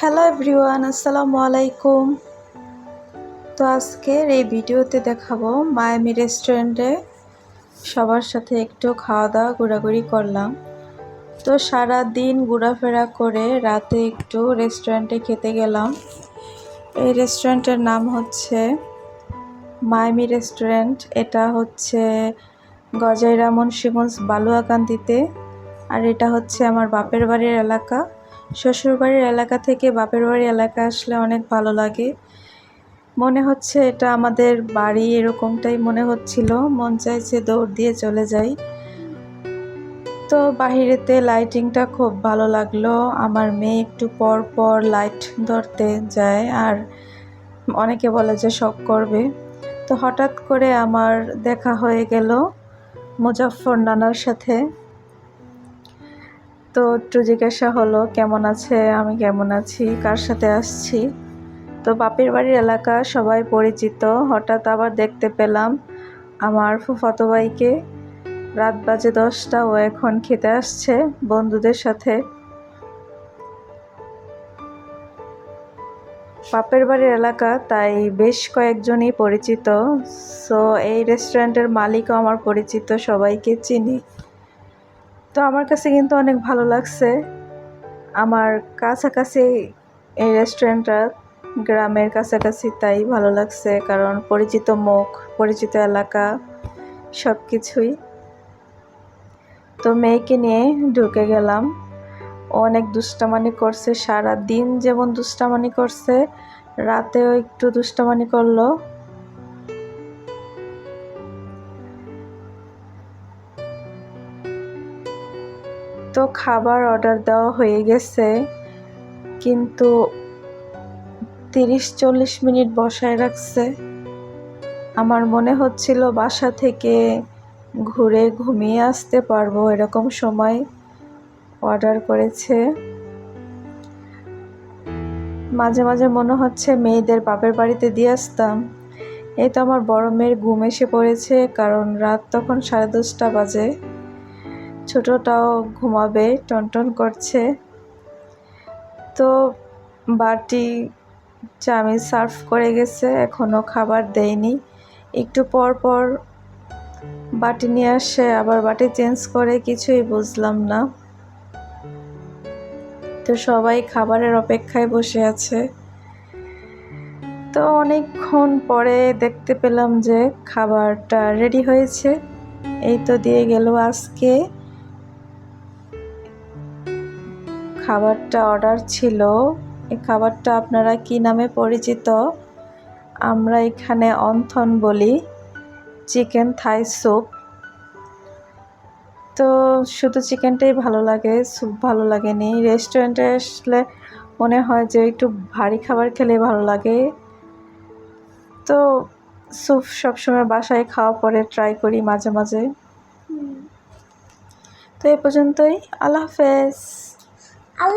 Hello everyone আসসালামু আলাইকুম তো আজকের এই ভিডিওতে দেখাবো মায়ামি রেস্টুরেন্টে সবার সাথে একটু খাওয়া দাওয়া, ঘোরাঘুরি করলাম। তো সারা দিন ঘোরাফেরা করে রাতে একটু রেস্টুরেন্টে খেতে গেলাম। এই রেস্টুরেন্টের নাম হচ্ছে মায়ামি রেস্টুরেন্ট। এটা হচ্ছে গজাইরা মুন্সিগঞ্জ বালুয়াকান্দিতে। আর এটা হচ্ছে আমার বাপের বাড়ির এলাকা। শ্বশুরবাড়ির এলাকা থেকে বাপের বাড়ির এলাকা আসলে অনেক ভালো লাগে। মনে হচ্ছে এটা আমাদের বাড়ি এরকমটাই মনে হচ্ছিল। মন চাইছে দৌড় দিয়ে চলে যাই। তো বাহিরেতে লাইটিংটা খুব ভালো লাগল। আমার মেয়ে একটু পর পর লাইট ধরতে যায় আর অনেকে বলে যে শখ করবে। তো হঠাৎ করে আমার দেখা হয়ে গেল মুজাফর নানার সাথে। তো একটু জিজ্ঞাসা হলো, কেমন আছে? আমি কেমন আছি? কার সাথে আসছি? তো বাপের বাড়ির এলাকা সবাই পরিচিত। হঠাৎ আবার দেখতে পেলাম আমার ফুফাতো ভাইকে। রাত বাজে দশটা ও এখন খেতে আসছে বন্ধুদের সাথে। বাপের বাড়ির এলাকা, তাই বেশ কয়েকজনই পরিচিত। সো এই রেস্টুরেন্টের মালিকও আমার পরিচিত, সবাইকে চিনি। তো আমার কাছে কিন্তু অনেক ভালো লাগছে। আমার কাছাকাছি এই রেস্টুরেন্টটা গ্রামের কাছাকাছি তাই ভালো লাগছে, কারণ পরিচিত মুখ, পরিচিত এলাকা সব কিছুই তো মেয়েকে নিয়ে ঢুকে গেলাম। অনেক দুষ্টামানি করছে সারা দিন যেমন দুষ্টামানি করছে, রাতেও একটু দুষ্টামানি করল। তো খাবার অর্ডার দেওয়া হয়ে গেছে, কিন্তু তিরিশ চল্লিশ মিনিট বসায় রাখছে। আমার মনে হচ্ছিল বাসা থেকে ঘুরে ঘুমিয়ে আসতে পারব এরকম সময় অর্ডার করেছে। মাঝে মাঝে মনে হচ্ছে মেয়েদের বাপের বাড়িতে দিয়ে আসতাম। এই তো আমার বড় মেয়ের ঘুম এসে পড়েছে, কারণ রাত তখন সাড়ে দশটা বাজে। ছোটটাও ঘুমাবে, টনটন করছে। তো বাটি চামি সার্ভ করে গেছে এখনও খাবার দেয়নি। একটু পর পর বাটি নিয়ে আসে, আবার বাটি চেঞ্জ করে কিছুই বুঝলাম না। তো সবাই খাবারের অপেক্ষায় বসে আছে। তো অনেকক্ষণ পরে দেখতে পেলাম যে খাবারটা রেডি হয়েছে। এই তো দিয়ে গেল আজকে। খাবারটা অর্ডার ছিল এই খাবারটা আপনারা কি নামে পরিচিত? আমরা এখানে অন্থন বলি চিকেন থাই স্যুপ। তো শুধু চিকেনটাই ভালো লাগে স্যুপ ভালো লাগেনি। রেস্টুরেন্টে আসলে মনে হয় যে একটু ভারী খাবার খেলে ভালো লাগে। তো স্যুপ সবসময় বাসায় খাওয়া পরে ট্রাই করি মাঝে মাঝে। তো এই পর্যন্তই আল্লাহ হাফেজ। a